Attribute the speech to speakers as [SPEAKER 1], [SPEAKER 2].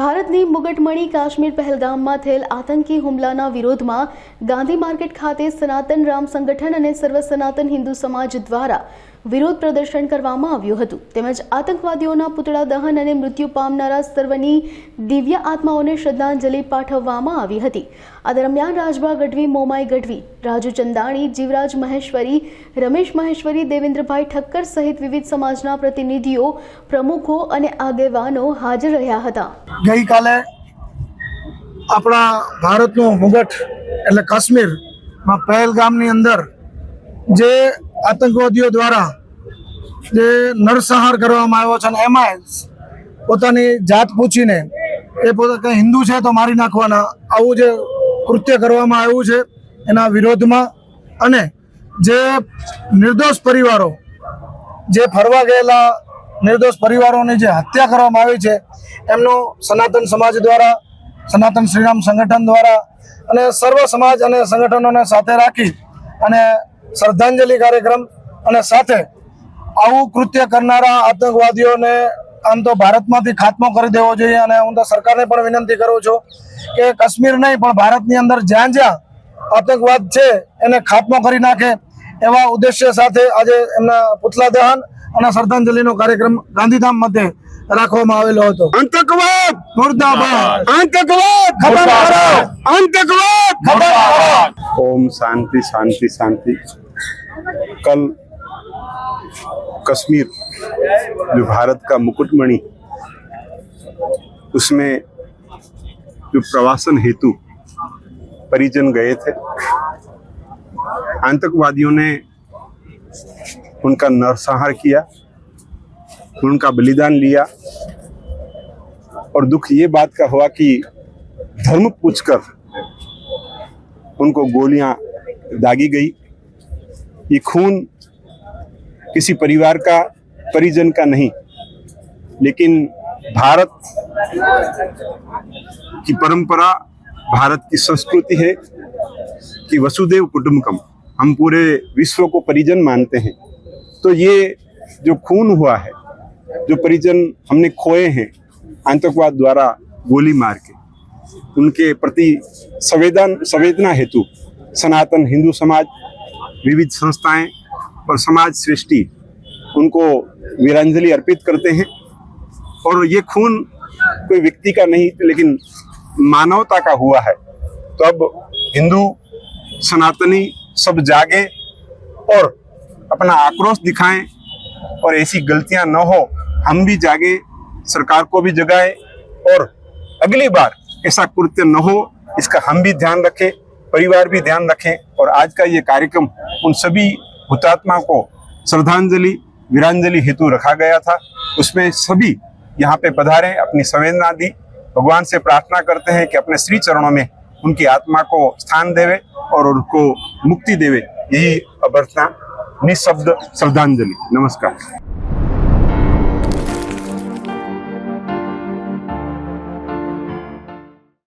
[SPEAKER 1] ભારતની મુગટમણી કાશ્મીર પહેલગામમાં થયેલ આતંકી હુમલાના વિરોધમાં ગાંધી માર્કેટ ખાતે સનાતન રામ સંગઠન અને સર્વ સનાતન હિન્દુ સમાજ દ્વારા વિરોધ પ્રદર્શન કરવામાં આવ્યું હતું તેમજ આતંકવાદીઓના પૂતળા દહન અને મૃત્યુ પામનારા સર્વની દિવ્ય આત્માઓને શ્રદ્ધાંજલિ પાઠવવામાં આવી હતી આ દરમિયાન રાજભા ગઢવી મોમાઈ ગઢવી રાજુ ચંદાણી જીવરાજ મહેશ્વરી રમેશ મહેશ્વરી દેવેન્દ્રભાઈ ઠક્કર સહિત વિવિધ સમાજના પ્રતિનિધિઓ પ્રમુખો અને આગેવાનો હાજર રહ્યા હતા
[SPEAKER 2] ગઈકાલે આપણા ભારતનું મુગટ એટલે કાશ્મીરમાં પહેલગામની અંદર જે આતંકવાદીઓ દ્વારા જે નરસંહાર કરવામાં આવ્યો છે અને એમાં પોતાની જાત પૂછીને એ પોતા હિન્દુ છે તો મારી નાખવાના આવું જે કૃત્ય કરવામાં આવ્યું છે એના વિરોધમાં અને જે નિર્દોષ પરિવારો જે ફરવા ગયેલા નિર્દોષ પરિવારોની જે હત્યા કરવામાં આવી છે એમનો સનાતન સમાજ દ્વારા સનાતન શ્રીરામ સંગઠન દ્વારા અને સર્વ સમાજ અને સંગઠનોને સાથે રાખી અને શ્રદ્ધાંજલિ કાર્યક્રમ અને સાથે આવું કૃત્ય કરનારા આતંકવાદીઓને આમ તો ભારતમાંથી ખાત્મો કરી દેવો જોઈએ અને હું તો સરકારને પણ વિનંતી કરું છું કે કાશ્મીર નહીં પણ ભારતની અંદર જ્યાં જ્યાં આતંકવાદ છે એને ખાત્મો કરી નાખે એવા ઉદ્દેશ્ય સાથે આજે એમના પુતલા દહન અના શ્રદ્ધાંજલિનો કાર્યક્રમ ગાંધીધામ ખાતે રાખવામાં આવેલો હતો
[SPEAKER 3] આતંકવાદ
[SPEAKER 2] સુરદાબા આતંકવાદ
[SPEAKER 3] ખબરારો
[SPEAKER 2] આતંકવાદ ખબરારો
[SPEAKER 3] ઓમ શાંતિ શાંતિ શાંતિ કલ Kashmir જે ભારત કા મુકુટમણી उसमे जो પ્રવાसन હેતુ પરિજન ગયે تھے આતંકવાદીઓને उनका नरसंहार किया उनका बलिदान लिया और दुख ये बात का हुआ कि धर्म पूछकर उनको गोलियां दागी गई ये खून किसी परिवार का परिजन का नहीं लेकिन भारत की परंपरा भारत की संस्कृति है कि वसुदेव कुटुंबकम हम पूरे विश्व को परिजन मानते हैं तो ये जो खून हुआ है जो परिजन हमने खोए हैं आतंकवाद द्वारा गोली मार के उनके प्रति संवेदन संवेदना हेतु सनातन हिंदू समाज विविध संस्थाएं और समाज सृष्टि उनको वीरांजलि अर्पित करते हैं और ये खून कोई व्यक्ति का नहीं लेकिन मानवता का हुआ है तो अब हिंदू सनातनी सब जागे और अपना आक्रोश दिखाएं और ऐसी गलतियां न हो हम भी जागे सरकार को भी जगाए और अगली बार ऐसा कृत्य न हो इसका हम भी ध्यान रखें परिवार भी ध्यान रखें और आज का ये कार्यक्रम उन सभी हुतात्मा को श्रद्धांजलि वीरांजलि हेतु रखा गया था उसमें सभी यहाँ पे पधारे अपनी संवेदना दी भगवान से प्रार्थना करते हैं कि अपने श्री चरणों में उनकी आत्मा को स्थान देवे और उनको मुक्ति देवे यही अभ्यर्थना નિઃશબ્દ શ્રદ્ધાંજલિ નમસ્કાર